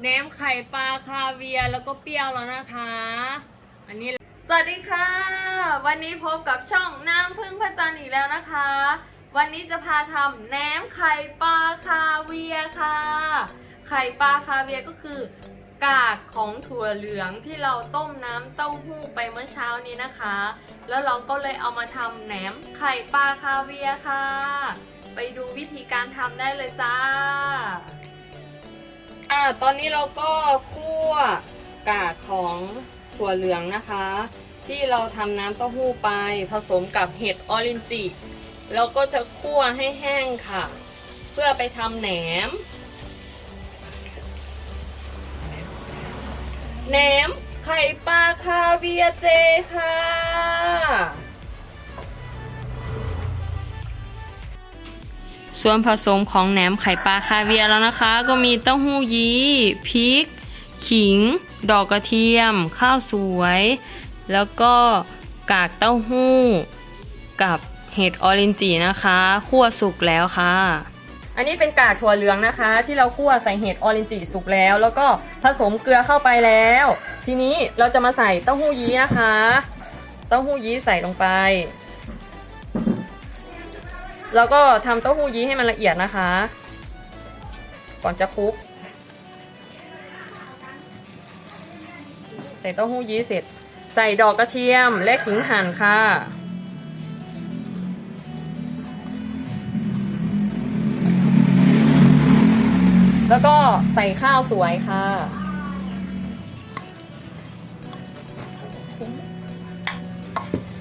แหนมไข่ปลาคาเวียร์แล้วก็เปรี้ยวแล้วนะคะ อันนี้ สวัสดีค่ะ วันนี้พบกับช่องน้ำพึ่งพระจันทร์อีกแล้วนะคะ วันนี้จะพาทำแหนมไข่ปลาคาเวียร์ค่ะ ไข่ปลาคาเวียร์ก็คือกากของถั่วเหลืองที่เราต้มน้ำเต้าหู้ไปเมื่อเช้านี้นะคะ แล้วเราก็เลยเอามาทำแหนมไข่ปลาคาเวียร์ค่ะ ไปดูวิธีการทำได้เลยจ้า อ่าตอนนี้เราก็คั่วกากของถั่วเหลืองนะคะ ที่เราทำน้ำเต้าหู้ไปผสมกับเห็ดออรินจิแล้วก็จะคั่วให้แห้งค่ะ เพื่อไปทำแหนม แหนมไข่ปลาคาเวียเจค่ะ ส่วนผสมของแหนมไข่ปลาคาเวียร์แล้วนะคะ ก็มีเต้าหู้ยี้พริก ขิง ดอกกระเทียม ข้าวสวย แล้วก็กากเต้าหู้ กับเห็ดออรินจินะคะคั่วสุกแล้วค่ะ อันนี้เป็นกากถั่วเหลืองนะคะ ที่เราคั่วใส่เห็ดออรินจิสุกแล้ว แล้วก็ผสมเกลือเข้าไปแล้ว ทีนี้เราจะมาใส่เต้าหู้ยี้นะคะ เต้าหู้ยี้ใส่ลงไป แล้วก็ทำเต้าหู้ยี้ให้มันละเอียดนะคะ ก่อนจะคลุก ใส่เต้าหู้ยี้เสร็จ ใส่ดอกกระเทียมและขิงหั่นค่ะแล้วก็ใส่ข้าวสวยค่ะ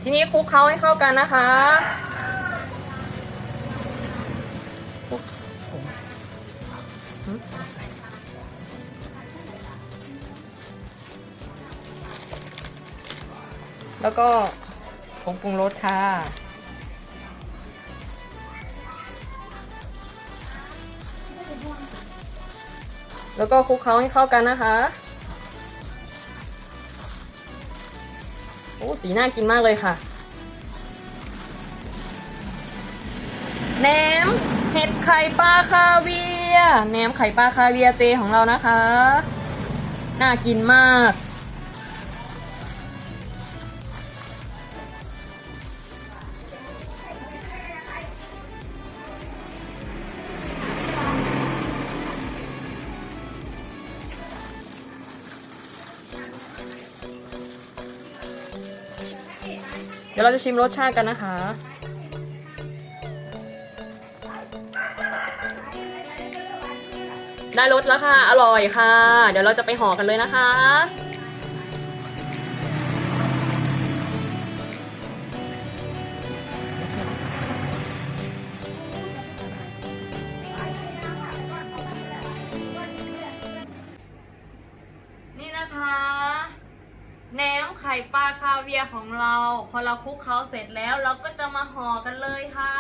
ทีนี้คลุกเคล้าให้เข้ากันนะคะ แล้วก็ผงปรุงรสค่ะ แล้วก็คลุกเคล้าให้เข้ากันนะคะ โอ้ สีน่ากินมากเลยค่ะ แหนมเห็ดไข่ปลาคาเวียแหนมไข่ปลาคาเวียเจของเรานะคะ น่ากินมาก ดี๋ยวเราจะชิมรสชาติกันนะคะ ได้รสแล้วค่ะ อร่อยค่ะ เดี๋ยวเราจะไปห่อกันเลยนะคะ เวียของเรา พอเราคลุกเขาเสร็จแล้วเราก็จะมาห่อกันเลยค่ะ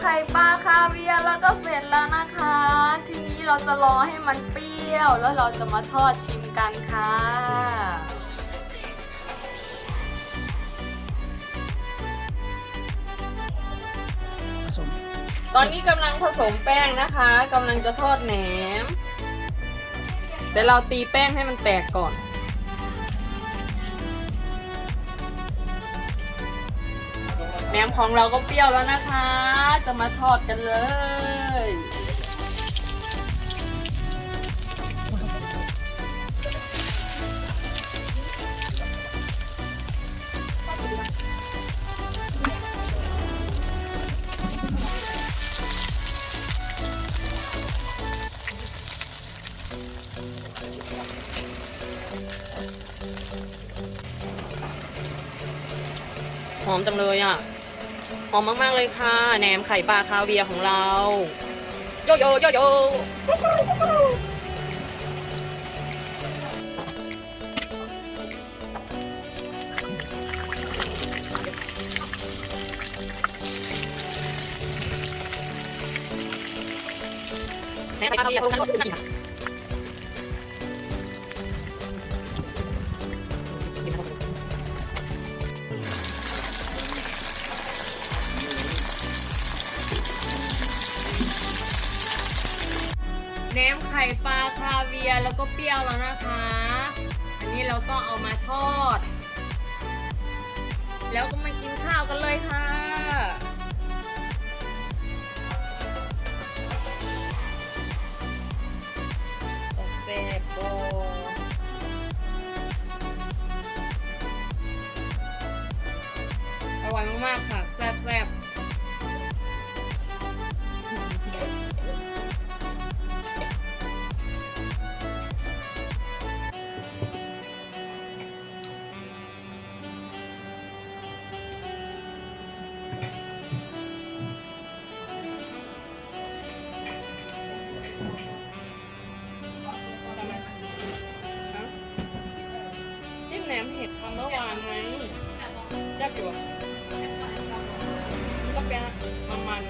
ไข่ปลาคาเวียร์แล้วก็เสร็จแล้วนะคะ ทีนี้เราจะรอให้มันเปรี้ยว แล้วเราจะมาทอดชิมกันค่ะตอนนี้กำลังผสมแป้งนะคะกำลังจะทอดแหนม เดี๋ยวเราตีแป้งให้มันแตกก่อน แหนมของเราก็เปรี้ยวแล้วนะคะ จะมาทอดกันเลย หอมจังเลยอะ หอมมาก ๆ เลยค่ะ แหนมไข่ปลาคาเวียของเรา โยโยโยโยแหนมไข่ปลาคาเวียของเรา แหนมไข่ปลาคาเวียแล้วก็เปรี้ยวแล้วนะคะ อันนี้เราก็เอามาทอด แล้วก็มากินข้าวกันเลยค่ะอเคโบอร่อยมากๆค่ะ ทำเมื่อวานไงแซ่บอยู่ก็เป็นมันมัน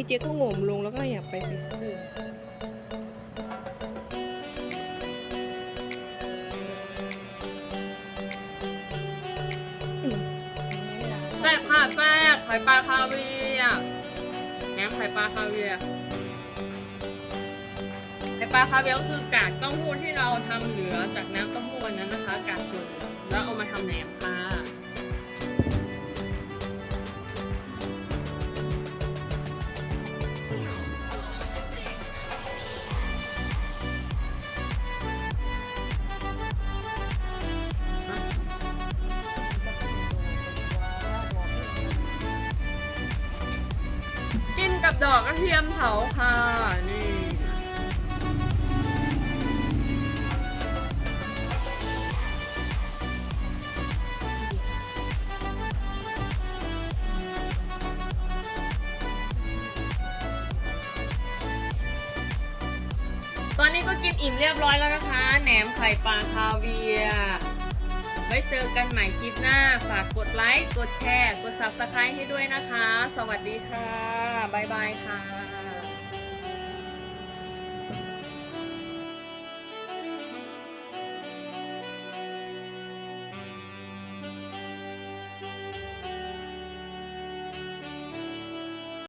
ไอเจ๊ก็โงมลงแล้วก็ขยับไปสิแซ่บค่ะแซ่บไข่ปลาคาเวียร์แหนมไข่ปลาคาเวียร์ไข่ปลาคาเวียร์ก็คือกากเต้าหู้ที่เราทำเหลือจากน้ำเต้าหู้อันนั้นนะคะ กากส่วนเหลือแล้วเอามาทำแหนมค่ะ ดอกกระเทียมเผาค่ะนี่ตอนนี้ก็กินอิ่มเรียบร้อยแล้วนะคะ แหนมไข่ปลาคาเวียร์ ไว้เจอกันใหม่คลิปหน้า ฝากกดไลค์ กดแชร์ กด subscribe ให้ด้วยนะคะ สวัสดีค่ะ บ๊ายบายค่ะ